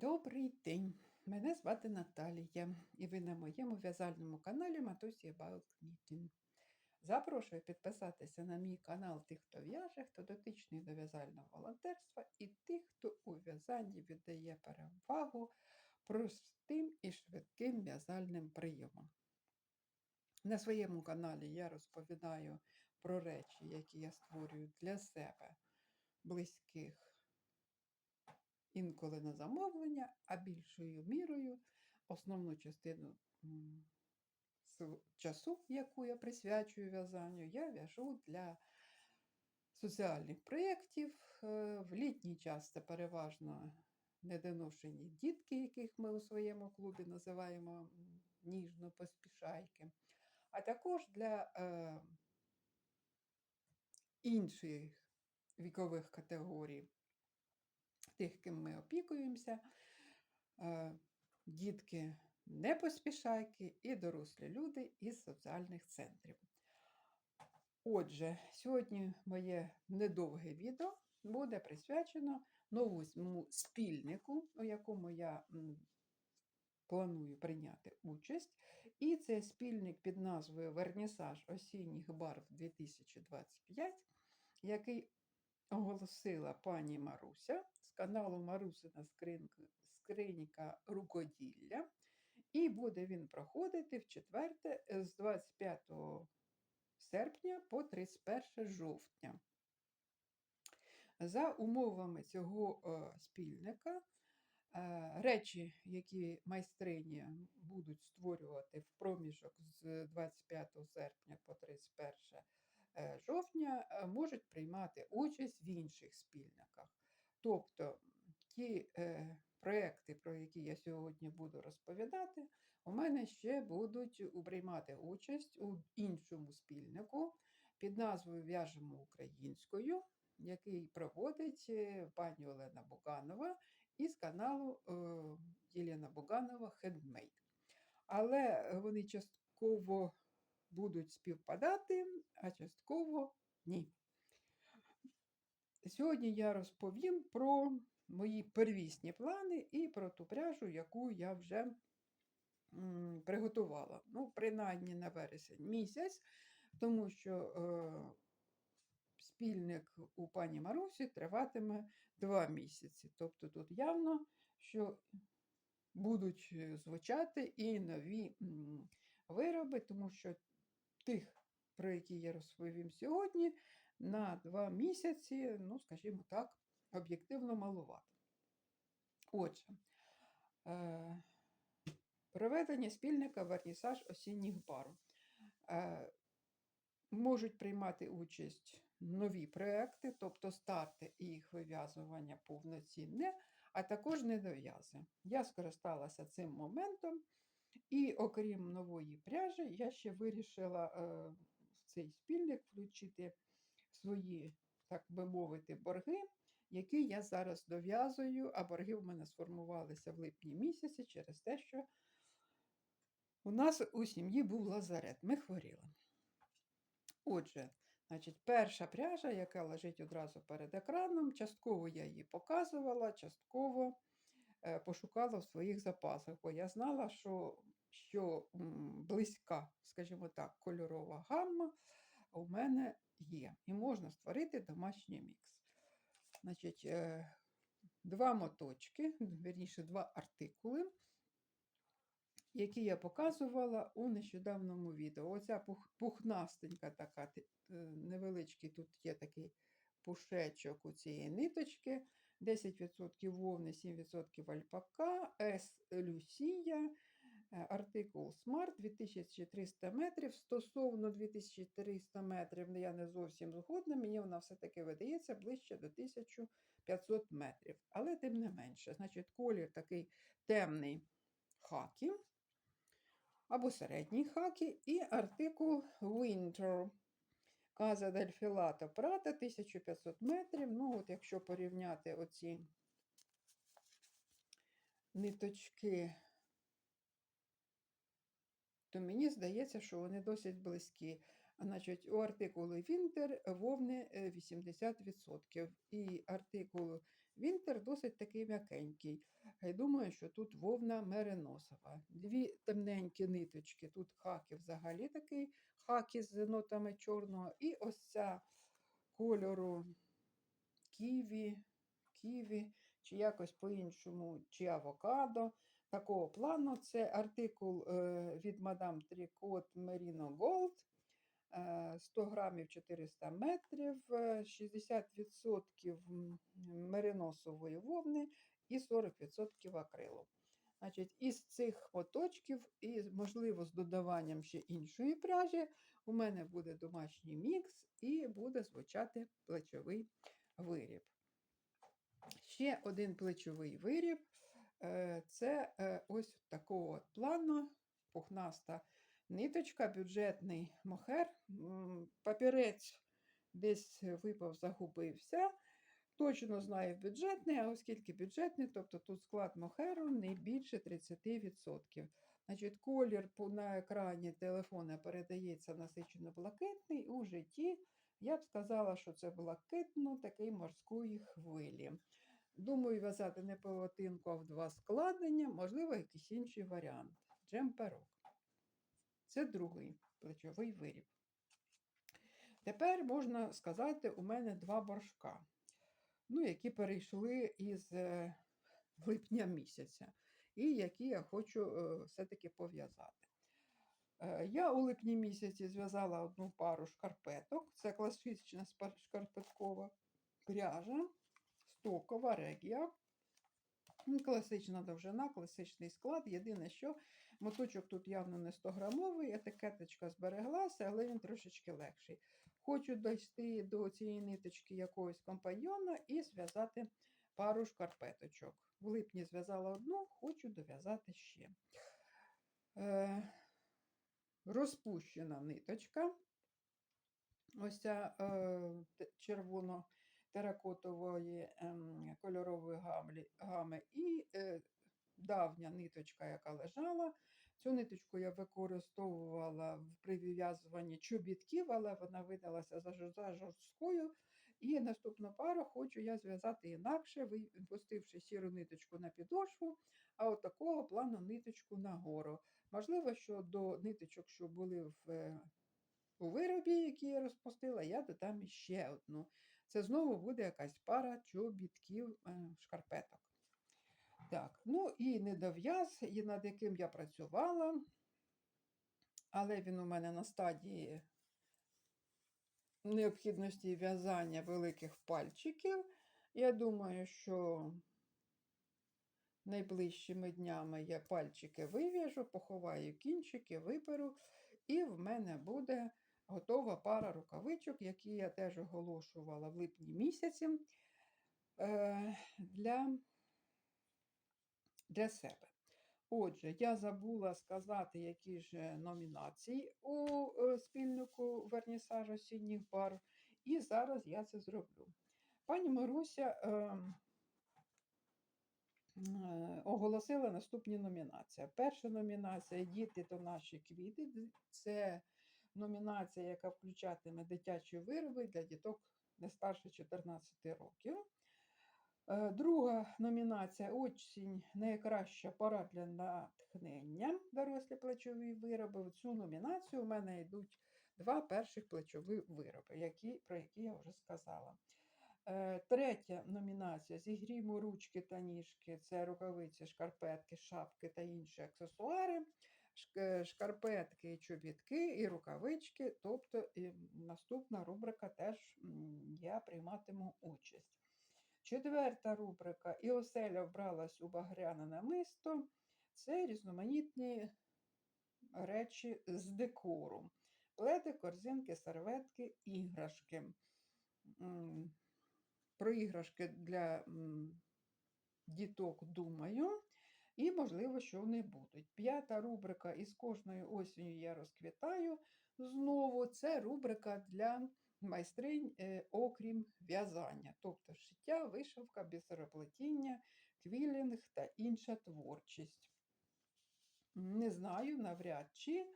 Добрий день! Мене звати Наталія, і ви на моєму в'язальному каналі Матусі Knitting. Запрошую підписатися на мій канал тих, хто в'яже, хто дотичний до в'язального волонтерства, і тих, хто у в'язанні віддає перевагу простим і швидким в'язальним прийомам. На своєму каналі я розповідаю про речі, які я створюю для себе, близьких інколи на замовлення, а більшою мірою основну частину часу, яку я присвячую в'язанню, я в'яжу для соціальних проєктів. Е, В літній час це переважно недоношені дітки, яких ми у своєму клубі називаємо ніжно поспішайки, а також для е, інших вікових категорій тих, ким ми опікуємося, е, дітки непоспішайки і дорослі люди із соціальних центрів. Отже, сьогодні моє недовге відео буде присвячено новому спільнику, у якому я планую прийняти участь. І це спільник під назвою Вернісаж осінніх барв 2025, який оголосила пані Маруся з каналу Марусина скринька рукоділля. І буде він проходити в четверте е, з 25 серпня по 31 жовтня. За умовами цього е, спільника, е, речі, які майстрині будуть створювати в проміжок з 25 серпня по 31 е, жовтня, можуть приймати участь в інших спільниках. Тобто ті е, проекти, про які я сьогодні буду розповідати, у мене ще будуть приймати участь у іншому спільнику під назвою В'яжемо українською, який проводить е, пані Олена Буганова із каналу е, Єлена Буганова Хендмейд. Але вони частково будуть співпадати, а частково ні. Сьогодні я розповім про мої первісні плани і про ту пряжу, яку я вже приготувала. Ну, принаймні на вересень місяць, тому що е, спільник у пані Марусі триватиме два місяці. Тобто тут явно, що будуть звучати і нові м, вироби, тому що тих, про які я розповім сьогодні, на два місяці, ну, скажімо так, об'єктивно малувато. Отже, е, проведення спільника вернісаж осінніх бар. Е, можуть приймати участь нові проекти, тобто старти і їх вив'язування повноцінне, а також недов'язи. Я скористалася цим моментом, і окрім нової пряжі, я ще вирішила е, в цей спільник включити свої, так би мовити, борги, які я зараз дов'язую, а борги в мене сформувалися в липні місяці через те, що у нас у сім'ї був лазарет, ми хворіли. Отже, значить, перша пряжа, яка лежить одразу перед екраном, частково я її показувала, частково е, пошукала в своїх запасах, бо я знала, що, що близька, скажімо так, кольорова гамма у мене є. І можна створити домашній мікс. Значить, е, два моточки, вірніше, два артикули, які я показувала у нещодавньому відео. Оця пухнастенька така, е, невеличкий тут є такий пушечок у цієї ниточки. 10% вовни, 7% альпака, С Люсія, артикул Smart 2300 метрів. Стосовно 2300 метрів ну, я не зовсім згодна, мені вона все-таки видається ближче до 1500 метрів. Але тим не менше, значить, колір такий темний хакі або середній хакі, і артикул Winter. Каза дель Філата Прата 1500 метрів. Ну, от якщо порівняти оці ниточки, то мені здається, що вони досить близькі. Значить, у артикулу Winter вовни е, 80%, і артикулу Вінтер досить такий м'якенький. Я думаю, що тут вовна мериносова. Дві темненькі ниточки. Тут хаки взагалі такий, хаки з нотами чорного. І ось ця кольору ківі, ківі, чи якось по-іншому, чи авокадо. Такого плану це артикул е, від Madame Tricot Merino Gold. е, 100 грамів 400 метрів, е, 60% м, мериносової вовни і 40% акрилу. Значить, із цих моточків, і, можливо, з додаванням ще іншої пряжі, у мене буде домашній мікс і буде звучати плечовий виріб. Ще один плечовий виріб е, це е, ось такого плану пухнаста ниточка, бюджетний мохер. Папірець десь випав, загубився. Точно знаю бюджетний, а оскільки бюджетний, тобто тут склад мохеру не більше 30%. Значить, колір на екрані телефона передається насичено блакитний. У житті я б сказала, що це блакитно такий морської хвилі. Думаю, в'язати не полотинку, а в два складення, можливо, якийсь інший варіант. Джемперок. Це другий плечовий виріб. Тепер можна сказати, у мене два боржка, ну, які перейшли із е, липня місяця, і які я хочу е, все-таки пов'язати. Е, Я у липні місяці зв'язала одну пару шкарпеток. Це класична шкарпеткова пряжа, стокова регія. Ну, Класична довжина, класичний склад. Єдине, що моточок тут явно не 100 грамовий, етикеточка збереглася, але він трошечки легший. Хочу дійти до цієї ниточки якогось компаньйона і зв'язати пару шкарпеточок. В липні зв'язала одну, хочу дов'язати ще. Е, розпущена ниточка. Ось ця е, те- червоно-теракотової ем, кольорової гами і е, давня ниточка, яка лежала. Цю ниточку я використовувала в- при вив'язуванні чобітків, але вона видалася за жорсткою. І наступну пару хочу я зв'язати інакше, випустивши сіру ниточку на підошву, а от такого плану ниточку нагору. Можливо, що до ниточок, що були в, е, у виробі, який я розпустила, я додам ще одну. Це знову буде якась пара чобітків е, шкарпеток. Так, ну і недов'яз, над яким я працювала, але він у мене на стадії необхідності в'язання великих пальчиків. Я думаю, що найближчими днями я пальчики вив'яжу, поховаю кінчики, виперу, і в мене буде готова пара рукавичок, які я теж оголошувала в липні місяці е, для, для себе. Отже, я забула сказати, які ж номінації у е, спільнику вернісаж осінніх барв, і зараз я це зроблю. Пані Маруся ем, е, оголосила наступні номінації. Перша номінація Діти то наші квіти. Це номінація, яка включатиме дитячі вироби для діток не старше 14 років. Е, Друга номінація Осінь найкраща пора для натхнення. Дорослі плечові вироби. В цю номінацію у мене йдуть два перших плечові вироби, які, про які я вже сказала. Е, Третя номінація Зігрімо ручки та ніжки. Це рукавиці, шкарпетки, шапки та інші аксесуари. Шк- Шкарпетки, чобітки і рукавички. Тобто і наступна рубрика теж я прийматиму участь. Четверта рубрика І оселя вбралась у багряне намисто. Це різноманітні речі з декору. Пледи, корзинки, серветки, іграшки. Про іграшки для діток думаю. І, можливо, що вони будуть. П'ята рубрика із кожною осінню я розквітаю. Знову це рубрика для майстринь, е, окрім в'язання, тобто шиття, вишивка, бісероплетіння, квілінг та інша творчість. Не знаю, навряд чи.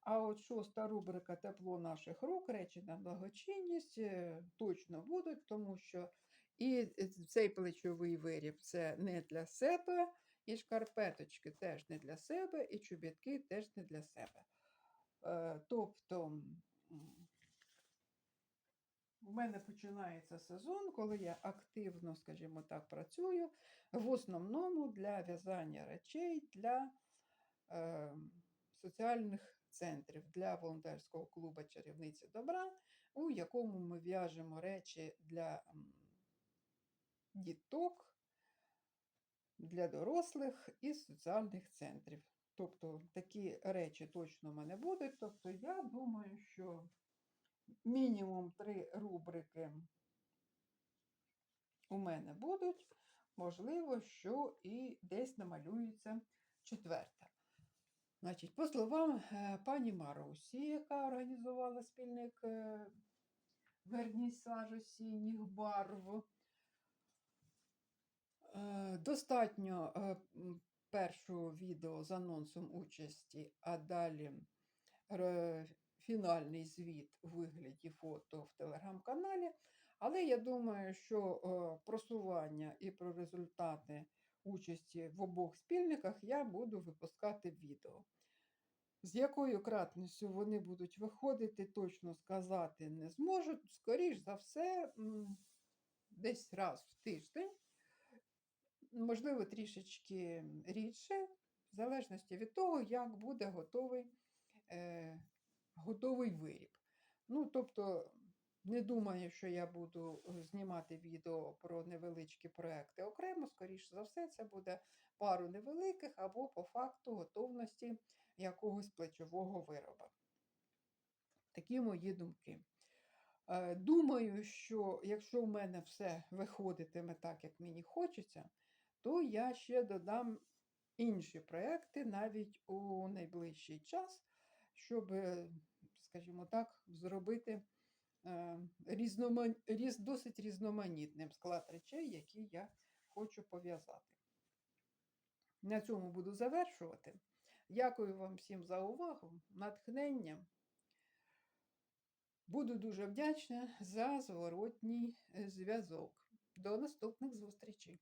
А от шоста рубрика Тепло наших рук, речі на благочинність е, точно будуть, тому що І е, цей плечовий виріб це не для себе, і шкарпеточки теж не для себе, і чобітки теж не для себе. Е, Тобто у мене починається сезон, коли я активно, скажімо так, працюю в основному для в'язання речей для е, соціальних центрів, для волонтерського клубу чарівниці добра, у якому ми в'яжемо речі для діток, для дорослих і соціальних центрів. Тобто такі речі точно в мене будуть. Тобто, я думаю, що мінімум три рубрики у мене будуть. Можливо, що і десь намалюється четверта. Значить, по словам е, пані Марусі, яка організувала спільник е, вернісаж осінніх барв, достатньо е, першого відео з анонсом участі, а далі фінальний звіт у вигляді фото в телеграм-каналі. Але я думаю, що е, просування і про результати участі в обох спільниках я буду випускати відео. З якою кратністю вони будуть виходити, точно сказати не зможу. Скоріш за все, десь раз в тиждень, можливо, трішечки рідше, в залежності від того, як буде готовий, е, готовий виріб. Ну, тобто, не думаю, що я буду е, знімати відео про невеличкі проекти окремо. Скоріше за все, це буде пару невеликих або по факту готовності якогось плечового вироба. Такі мої думки. Е, Думаю, що якщо в мене все виходитиме так, як мені хочеться, то я ще додам інші проекти навіть у найближчий час, щоб, е, скажімо так, зробити е, різнома- різ, досить різноманітним склад речей, які я хочу пов'язати. На цьому буду завершувати. Дякую вам всім за увагу, натхнення. Буду дуже вдячна за зворотній е, зв'язок. До наступних зустрічей!